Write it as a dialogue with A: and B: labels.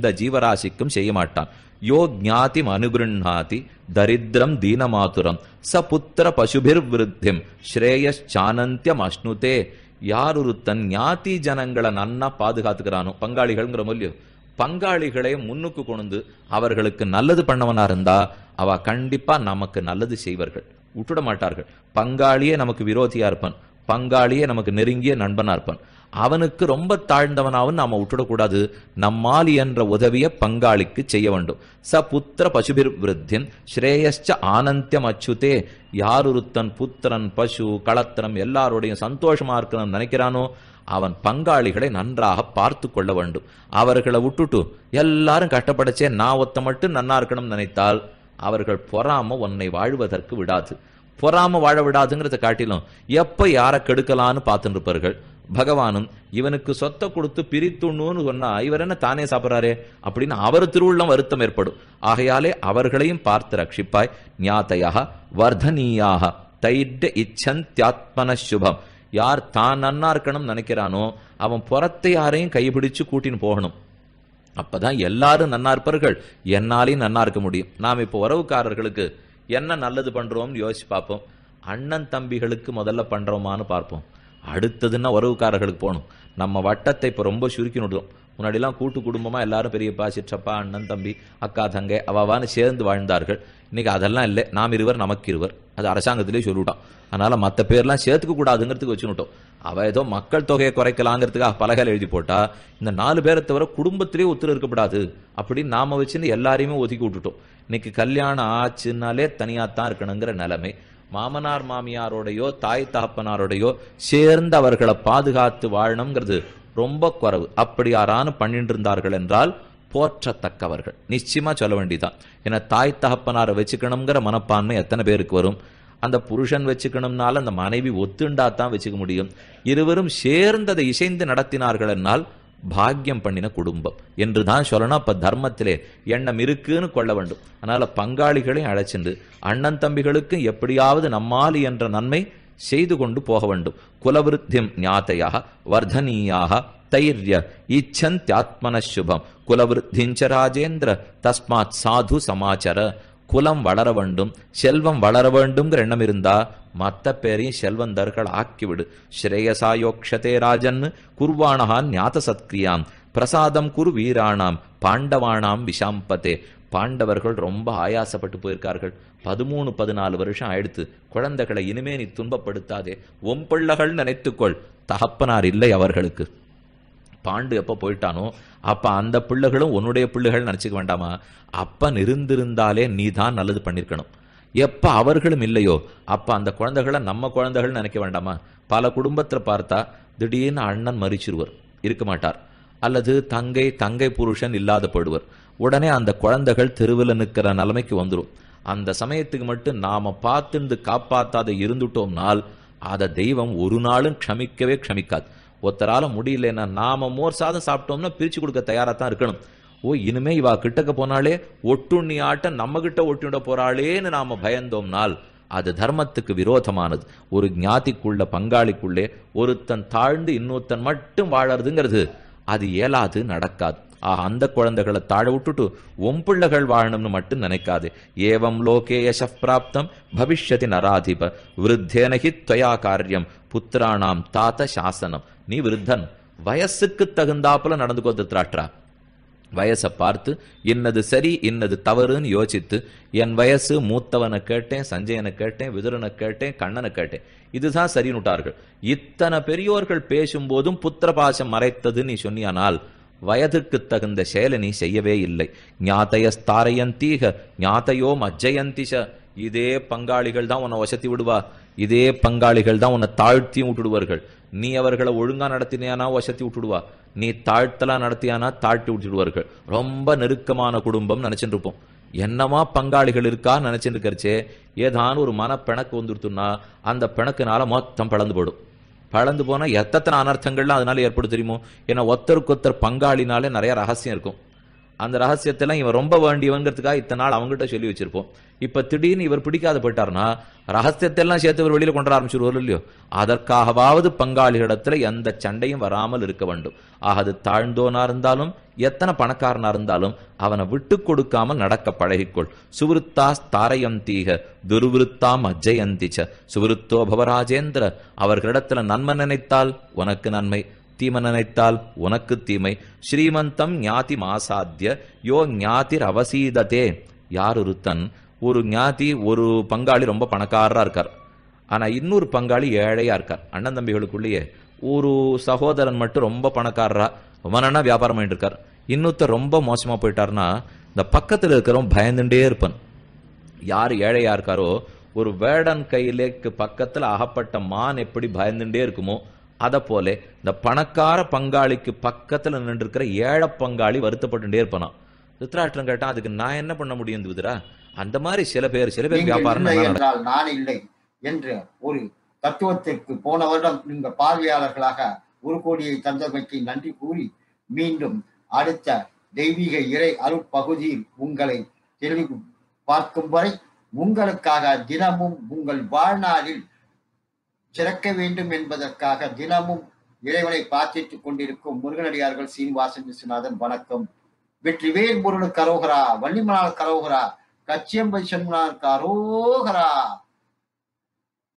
A: இந்த ஜீவராசிக்கும் செய்ய மாட்டான் யோ ஜாதி அனுகிருண்ணாதி தரித்திரம் தீனமாதுரம் ச புத்திர பசுபிர் விருத்திம் ஸ்ரேயானந்தியம் அஷ்ணுதே. யார் ஒருத்தன் ஞாதி ஜனங்களை நன்னா பாதுகாத்துக்கிறானோ பங்காளிகள்ங்கிற மொழியும் பங்காளிகளை முன்னுக்கு கொண்டு அவர்களுக்கு நல்லது பண்ணவனா இருந்தா அவ கண்டிப்பா நமக்கு நல்லது செய்வார்கள். விட்டுட மாட்டார்கள் பங்காளியே நமக்கு விரோதியா இருப்பான். பங்காளியே நமக்கு நெருங்கிய நண்பனா இருப்பான். அவனுக்கு ரொம்ப தாழ்ந்தவனாவும் நாம விட்டுடக்கூடாது. நம்மால் என்ற உதவிய பங்காளிக்கு செய்ய வேண்டும். ச புத்திர பசுபிர் விருத்தின் ஸ்ரேயஸ்ச ஆனந்தியம் அச்சுதே. யார் ஒருத்தன் புத்திரன் பசு களத்திரம் எல்லாருடையும் சந்தோஷமா இருக்கணும்னு நினைக்கிறானோ அவன் பங்காளிகளை நன்றாக பார்த்து கொள்ள வேண்டும். அவர்களை விட்டுட்டு எல்லாரும் கஷ்டப்படச்சே நான் ஒத்த மட்டும் நன்னா இருக்கணும்னு நினைத்தால் அவர்கள் பொறாம உன்னை வாழ்வதற்கு விடாது. பொறாம வாழ விடாதுங்கிறத காட்டிலும் எப்ப யாரை கெடுக்கலான்னு பார்த்துட்டு இருப்பார்கள்? பகவானும் இவனுக்கு சொத்தை கொடுத்து பிரித்துண்ணுன்னு சொன்னா இவர் என்ன தானே சாப்பிட்றாரே? அப்படின்னு அவர் திருவுள்ளம் வருத்தம் ஏற்படும். ஆகையாலே அவர்களையும் பார்த்து ரட்சிப்பாய். ஞாத்தையாக வர்தனீயாக தைட்ட இச்சந்தியாத்மன சுபம். யார் தான் நன்னா இருக்கணும்னு நினைக்கிறானோ அவன் புறத்தை யாரையும் கைப்பிடிச்சு கூட்டின்னு போகணும். அப்பதான் எல்லாரும் நன்னா இருப்பார்கள். என்னாலையும் நன்னா இருக்க முடியும். நாம் இப்போ உறவுக்காரர்களுக்கு என்ன நல்லது பண்றோம்னு யோசிச்சு பார்ப்போம். அண்ணன் தம்பிகளுக்கு முதல்ல பண்றோமான்னு பார்ப்போம். அடுத்ததுன்னா உறவுக்காரர்களுக்கு போகணும். நம்ம வட்டத்தை இப்போ ரொம்ப சுருக்கி விடுறோம் முன்னாடிலாம் கூட்டு குடும்பமாக எல்லாரும் பெரியப்பா சிற்றப்பா அண்ணன் தம்பி அக்கா தங்கை அவாவான்னு சேர்ந்து வாழ்ந்தார்கள். இன்றைக்கி அதெல்லாம் இல்லை. நாம் இருவர் நமக்கு இருவர். அது அரசாங்கத்திலே சொல்லிவிட்டான். அதனால் மற்ற பேர்லாம் சேர்த்துக்க கூடாதுங்கிறதுக்கு வச்சுனுட்டோம் அவள் ஏதோ மக்கள் தொகையை குறைக்கலாங்கிறதுக்காக பலகையில் எழுதி போட்டால் இந்த நாலு பேரை தவிர குடும்பத்திலே ஒத்துரு இருக்கக்கூடாது அப்படின்னு நாம் வச்சுன்னு எல்லாரையுமே ஒதுக்கி விட்டுட்டோம். இன்னைக்கு கல்யாணம் ஆச்சுன்னாலே தனியாக தான் இருக்கணுங்கிற நிலைமை. மாமனார் மாமியாரோடையோ தாய் தகப்பனாரோடையோ சேர்ந்து அவர்களை பாதுகாத்து வாழணுங்கிறது ரொம்ப குறைவு. அப்படி யாரானு பண்ணிட்டு இருந்தார்கள் என்றால் போற்றத்தக்கவர்கள். நிச்சயமா சொல்ல வேண்டிதான் ஏன்னா தாய் தகப்பனாரை வச்சுக்கணுங்கிற மனப்பான்மை எத்தனை பேருக்கு வரும்? அந்த புருஷன் வச்சுக்கணும்னால அந்த மனைவி ஒத்துண்டா தான் வச்சுக்க முடியும். இருவரும் சேர்ந்ததை இசைந்து நடத்தினார்கள் என்னால் பாக்கியம் பண்ணின குடும்பம் என்று தான் சொல்லணும். அப்போ தர்மத்திலே எண்ணம் இருக்குன்னு கொள்ள வேண்டும். அதனால் பங்காளிகளையும் அழைச்சிண்டு அண்ணன் தம்பிகளுக்கு எப்படியாவது நம்மால் என்ற நன்மை செய்து கொண்டு போக வேண்டும். குலவிருத்தியம் ஞாத்தையாக வர்தனீயாக தைரிய இச்சந்தியாத்மன சுபம் குலவிருத்திஞ்ச ராஜேந்திர தஸ்மாத் சாது சமாச்சர. குலம் வளர வேண்டும் செல்வம் வளர வேண்டும்ங்கிற எண்ணம் இருந்தா மத்த பேரையும் செல்வந்தர்கள் ஆக்கிவிடு. ஸ்ரேயசாயோக்ஷதே ராஜன் குர்வாணஹா ஞாத சத்கிரியாம் பிரசாதம் குரு வீராணாம் பாண்டவானாம் விஷாம்பதே. பாண்டவர்கள் ரொம்ப ஆயாசப்பட்டு போயிருக்கார்கள். பதிமூணு பதினாலு வருஷம் ஆயிடுத்து. குழந்தைகளை இனிமே நீ துன்பப்படுத்தாதே. ஒம்பிள்ளகள் நினைத்துக்கொள். தகப்பனார் இல்லை அவர்களுக்கு. பாண்டு எப்ப போயிட்டானோ அப்ப அந்த பிள்ளைகளும் உன்னுடைய பிள்ளைகள் நினைச்சுக்க வேண்டாமா? அப்பன் இருந்திருந்தாலே நீ தான் நல்லது பண்ணிருக்கணும். எப்ப அவர்களும் இல்லையோ அப்ப அந்த குழந்தைகளை நம்ம குழந்தைகள் நினைக்க வேண்டாமா? பல குடும்பத்தில் பார்த்தா திடீர்னு அண்ணன் மறிச்சிருவர் இருக்க மாட்டார். அல்லது தங்கை தங்கை புருஷன் இல்லாத போயிடுவர். உடனே அந்த குழந்தைகள் தெருவில் நிற்கிற நிலைமைக்கு வந்துடும் அந்த சமயத்துக்கு மட்டும் நாம பார்த்துண்டு காப்பாத்தாத இருந்துட்டோம்னால் அதை தெய்வம் ஒரு நாளும் க்ஷமிக்கவே க்ஷமிக்காது. ஒருத்தரால முடியலன்னா நாம மோர் சாதம் சாப்பிட்டோம்னா பிரிச்சு கொடுக்க தயாரா தான் இருக்கணும். ஓ இனிமே இவா கிட்டக்க போனாலே ஒட்டுண்ணி ஆட்ட நம்ம கிட்ட ஒட்டுண்ட போறாளேன்னு நாம பயந்தோம்னால் அது தர்மத்துக்கு விரோதமானது. ஒரு ஞாதிக்குள்ள பங்காளிக்குள்ளே ஒருத்தன் தாழ்ந்து இன்னொருத்தன் மட்டும் வாழறதுங்கிறது அது இயலாது நடக்காது. ஆஹ் அந்த குழந்தைகளை தாழ விட்டுட்டு ஒம்பிள்ளைகள் வாழணும்னு மட்டும் நினைக்காது. ஏவம் லோகே யசப்பிராப்தம் பவிஷ்யதி நராதிப விருத்தேனகி துவயா காரியம் புத்திராணாம் தாத்த சாசனம். நீ விருத்தன். வயசுக்கு தகுந்தாப்புல நடந்துக்கோ திருத்ராட்ரா வயசை பார்த்து இன்னது சரி இன்னது தவறுன்னு யோசித்து என் வயசு மூத்தவனை கேட்டேன் சஞ்சயனை கேட்டேன் விதுரனை கேட்டேன் கண்ணனை கேட்டேன். இதுதான் சரின்னுட்டார்கள் இத்தனை பெரியோர்கள் பேசும்போதும் புத்திரபாசம் மறைத்தது நீ சொன்னியானால் வயதுக்கு தகுந்த செயலை நீ செய்யவே இல்லை. ஞாத்தையஸ்தாரையந்தீக ஞாத்தையோ மஜ்ஜயந்திஷ இதே பங்காளிகள் தான் உன்னை வசத்தி விடுவா. இதே பங்காளிகள் தான் உன்னை தாழ்த்தியும் விட்டுடுவார்கள். நீ அவர்களை ஒழுங்கா நடத்தினியானா வசத்தி விட்டுடுவா. நீ தாழ்த்தலா நடத்தியானா தாழ்த்தி விட்டுடுவார்கள். ரொம்ப நெருக்கமான குடும்பம் நினைச்சிட்டு இருப்போம் என்னமா பங்காளிகள் இருக்கா நினைச்சிட்டு இருக்கிறச்சே ஏதான் ஒரு மன பிணக்கு வந்துருத்துன்னா அந்த பிணக்குனால மொத்தம் பழந்து போடும் பழந்து போனா எத்தனை அனர்த்தங்கள்லாம் அதனால ஏற்படும் தெரியுமோ? ஏன்னா ஒத்தருக்கு ஒத்தர் பங்காளினாலே நிறைய ரகசியம் இருக்கும். அந்த ரகசியத்தெல்லாம் இவன் ரொம்ப வேண்டியவங்கிறதுக்காக இத்தனை நாள் அவங்ககிட்ட சொல்லி வச்சிருப்போம். இப்ப திடீர்னு இவர் பிடிக்காத போயிட்டாருன்னா ரகசியத்தெல்லாம் சேர்த்து இவர் வெளியில கொண்டு வர ஆரம்பிச்சிருவார் இல்லையோ? அதற்காகவாவது பங்காளிகளிடத்துல எந்த சண்டையும் வராமல் இருக்க வேண்டும். ஆக அது தாழ்ந்தோனா இருந்தாலும் எத்தனை பணக்காரனா இருந்தாலும் அவனை விட்டு கொடுக்காமல் நடக்க பழகிக்கொள். சுவிருத்தாஸ் தாரயந்தீக துர்விருத்தாம் அஜயந்திச்ச சுவிருத்தோ பவராஜேந்திர அவர்களிடத்துல நன்மை நினைத்தால் உனக்கு நன்மை. தீமை நினைத்தால் உனக்கு தீமை. ஸ்ரீமந்தம் ஞாதி மாசாத்திய யோ ஞாதிர் அவசீததே யார் ஒருத்தன் ஒரு ஞாதி ஒரு பங்காளி ரொம்ப பணக்காரரா இருக்கார். ஆனா இன்னொரு பங்காளி ஏழையா இருக்கார். அண்ணன் தம்பிகளுக்குள்ளேயே ஒரு சகோதரன் மட்டும் ரொம்ப பணக்காரரா ரொம்ப நாளா வியாபாரம் பண்ணிட்டு இருக்கார். இன்னொருத்தர் ரொம்ப மோசமா போயிட்டாருன்னா இந்த பக்கத்தில் இருக்கிறவன் பயந்துட்டே இருப்பான். யார் ஏழையா இருக்காரோ ஒரு வேடன் கையிலேக்கு பக்கத்தில் அகப்பட்ட மான் எப்படி பயந்துட்டே இருக்குமோ அத போல இந்த பணக்கார பங்காளிக்கு பக்கத்துல நின்று இருக்கிற ஏழை பங்காளி வருத்தப்பட்டுட்டே இருப்பானாம் திருத்தராஷ்டிரம் கேட்டா அதுக்கு நான் என்ன பண்ண முடியும் விதுரா அந்த மாதிரி சில பேர் சில பேர் வியாபாரம்.
B: என்றால் நான் இல்லை என்ற ஒரு தத்துவத்திற்கு போன வருடம் நீங்க பார்வையாளர்களாக ஒரு கோடியை தந்தமைக்கு நன்றி கூறி மீண்டும் அடுத்த தெய்வீக இறை அருட்பகுதியில் உங்களை தெளிவு பார்க்கும் வரை உங்களுக்காக தினமும் உங்கள் வாழ்நாளில் சிறக்க வேண்டும் என்பதற்காக தினமும் இறைவனை பிரார்த்தித்துக் கொண்டிருக்கும் முருகனடியார்கள் சீனிவாசன் விஸ்வநாதன் வணக்கம். வெற்றிவேல் முருகனுக்கு அரோகரா வள்ளிமலால் கரோகரா கச்சியம்பை சண்முனாருக்கு அரோகரா.